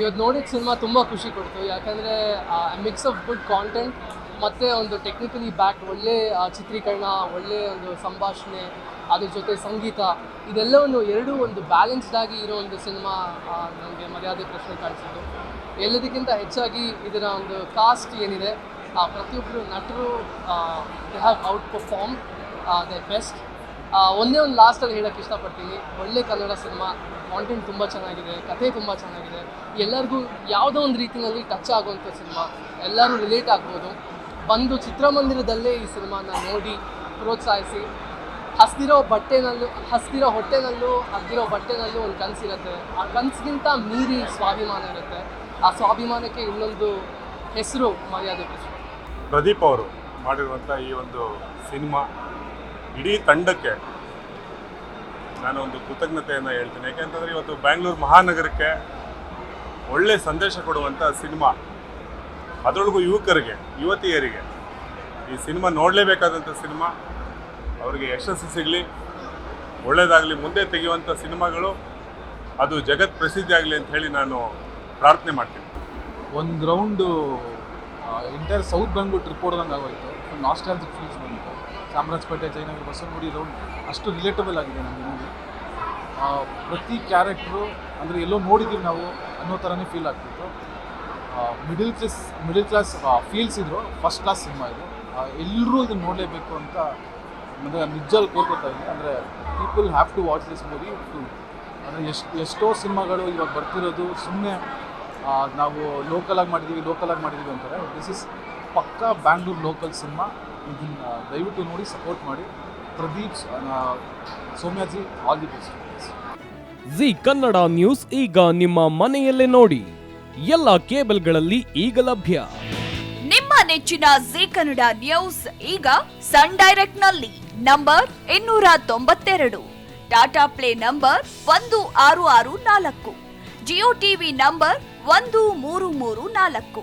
ಇವತ್ತು ನೋಡಿದ ಸಿನಿಮಾ ತುಂಬ ಖುಷಿ ಕೊಡ್ತು. ಯಾಕಂದರೆ ಮಿಕ್ಸ್ ಆಫ್ ಗುಡ್ ಕಾಂಟೆಂಟ್ ಮತ್ತು ಒಂದು ಟೆಕ್ನಿಕಲಿ ಬ್ಯಾಕ್ ಒಳ್ಳೆ ಚಿತ್ರೀಕರಣ, ಒಳ್ಳೆ ಒಂದು ಸಂಭಾಷಣೆ, ಅದ್ರ ಜೊತೆ ಸಂಗೀತ, ಇದೆಲ್ಲವನ್ನು ಎರಡೂ ಒಂದು ಬ್ಯಾಲೆನ್ಸ್ಡ್ ಆಗಿ ಇರೋ ಒಂದು ಸಿನಿಮಾ ನನಗೆ ಮರ್ಯಾದೆ ಪ್ರಶ್ನೆ ಕಾಣಿಸಿದ್ದು. ಎಲ್ಲದಕ್ಕಿಂತ ಹೆಚ್ಚಾಗಿ ಇದರ ಒಂದು ಕಾಸ್ಟ್ ಏನಿದೆ ಪ್ರತಿಯೊಬ್ಬರು ನಟರು they have outperform the best ಒಂದೇ ಒಂದು ಲಾಸ್ಟಲ್ಲಿ ಹೇಳೋಕ್ಕೆ ಇಷ್ಟಪಡ್ತೀನಿ. ಒಳ್ಳೆ ಕನ್ನಡ ಸಿನಿಮಾ ಕಾಂಟೆಂಟ್ ತುಂಬ ಚೆನ್ನಾಗಿದೆ ಕಥೆ ತುಂಬ ಚೆನ್ನಾಗಿದೆ. ಎಲ್ಲರಿಗೂ ಯಾವುದೋ ಒಂದು ರೀತಿಯಲ್ಲಿ ಟಚ್ ಆಗುವಂಥ ಸಿನಿಮಾ, ಎಲ್ಲರೂ ರಿಲೇಟ್ ಆಗ್ಬೋದು. ಬಂದು ಚಿತ್ರಮಂದಿರದಲ್ಲೇ ಈ ಸಿನಿಮಾನ ನೋಡಿ ಪ್ರೋತ್ಸಾಹಿಸಿ. ಹಸ್ದಿರೋ ಬಟ್ಟೆನಲ್ಲೂ, ಹಸ್ದಿರೋ ಹೊಟ್ಟೆನಲ್ಲೂ ಹಸ್ದಿರೋ ಬಟ್ಟೆನಲ್ಲೂ ಒಂದು ಕನಸಿರುತ್ತೆ. ಆ ಕನಸಿಗಿಂತ ಮೀರಿ ಸ್ವಾಭಿಮಾನ ಇರುತ್ತೆ. ಆ ಸ್ವಾಭಿಮಾನಕ್ಕೆ ಇನ್ನೊಂದು ಹೆಸರು ಮರ್ಯಾದೆ ಪ್ರದೀಪ್ ಅವರು ಮಾಡಿರುವಂಥ ಈ ಒಂದು ಸಿನಿಮಾ ಇಡೀ ತಂಡಕ್ಕೆ ನಾನು ಒಂದು ಕೃತಜ್ಞತೆಯನ್ನು ಹೇಳ್ತೀನಿ. ಯಾಕೆಂತಂದರೆ ಇವತ್ತು ಬ್ಯಾಂಗ್ಳೂರು ಮಹಾನಗರಕ್ಕೆ ಒಳ್ಳೆ ಸಂದೇಶ ಕೊಡುವಂಥ ಸಿನಿಮಾ ಅದರೊಳಗೂ ಯುವಕರಿಗೆ, ಯುವತಿಯರಿಗೆ ಈ ಸಿನಿಮಾ ನೋಡಲೇಬೇಕಾದಂಥ ಸಿನಿಮಾ, ಅವರಿಗೆ ಯಶಸ್ಸು ಸಿಗಲಿ ಒಳ್ಳೆಯದಾಗಲಿ ಮುಂದೆ ತೆಗೆಯುವಂಥ ಸಿನಿಮಾಗಳು ಅದು ಜಗತ್ ಪ್ರಸಿದ್ಧಿ ಆಗಲಿ ಅಂತ ಹೇಳಿ ನಾನು ಪ್ರಾರ್ಥನೆ ಮಾಡ್ತೀನಿ. ಒಂದು ರೌಂಡು ಇಂಟರ್ ಸೌತ್ ಬಂದ್ಬಿಟ್ಟು ಟ್ರಿಪ್ ಹೊಡೆದಂಗೆ ಆಗೋಯ್ತು. ನಾಸ್ಟಾಲಜಿಕ್ ಫೀಲ್ಸ್ ಬಂತು. ಚಾಮರಾಜಪೇಟೆ, ಜಯನಗರ ಬಸವನಗುಡಿ ರೌಂಡ್ ಅಷ್ಟು ರಿಲೇಟಬಲ್ ಆಗಿದೆ ನಮಗೆ ಮೂವಿ ಪ್ರತಿ ಕ್ಯಾರೆಕ್ಟ್ರು ಅಂದರೆ ಎಲ್ಲೋ ನೋಡಿದ್ದೀವಿ ನಾವು ಅನ್ನೋ ಥರನೇ ಫೀಲ್ ಆಗ್ತಿತ್ತು. Middle class middle class feels ಇದ್ರು. ಫಸ್ಟ್ ಕ್ಲಾಸ್ ಸಿನಿಮಾ ಇದು. ಎಲ್ಲರೂ ಇದನ್ನು ನೋಡಲೇಬೇಕು ಅಂತ ಅಂದರೆ ನಿಜಲ್ಲಿ ಕೋರ್ಕೋತಾ ಇದ್ದೀನಿ. ಅಂದರೆ people have to watch this movie too ಅಂದರೆ ಎಷ್ಟು, ಎಷ್ಟೋ ಸಿನಿಮಾಗಳು ಇವಾಗ ಬರ್ತಿರೋದು ಸುಮ್ಮನೆ ನಾವು ಲೋಕಲಾಗಿ ಮಾಡಿದ್ದೀವಿ ಲೋಕಲಾಗಿ ಮಾಡಿದ್ದೀವಿ ಅಂತಾರೆ. ದಿಸ್ ಇಸ್ ಪಕ್ಕಾ ಬ್ಯಾಂಗ್ಳೂರು ಲೋಕಲ್ ಸಿನಿಮಾ ಇದನ್ನು ದಯವಿಟ್ಟು ನೋಡಿ ಸಪೋರ್ಟ್ ಮಾಡಿ. Pradeep Somayaji all the best Zee Kannada news ಈಗ ನಿಮ್ಮ ಮನೆಯಲ್ಲೇ ನೋಡಿ. ಎಲ್ಲ ಕೇಬಲ್ಗಳಲ್ಲಿ ಈಗ ಲಭ್ಯ. ನಿಮ್ಮ ನೆಚ್ಚಿನ ಜಿ ಕನ್ನಡ ನ್ಯೂಸ್ ಈಗ ಸನ್ ಡೈರೆಕ್ಟ್ನಲ್ಲಿ ನಂಬರ್ ಇನ್ನೂರ ತೊಂಬತ್ತೆರಡು. ಟಾಟಾ ಪ್ಲೇ ನಂಬರ್ ಒಂದು ಆರು ಆರು ನಾಲ್ಕು. ಜಿಯೋ ಟಿವಿ ನಂಬರ್ ಒಂದು ಮೂರು ಮೂರು ನಾಲ್ಕು.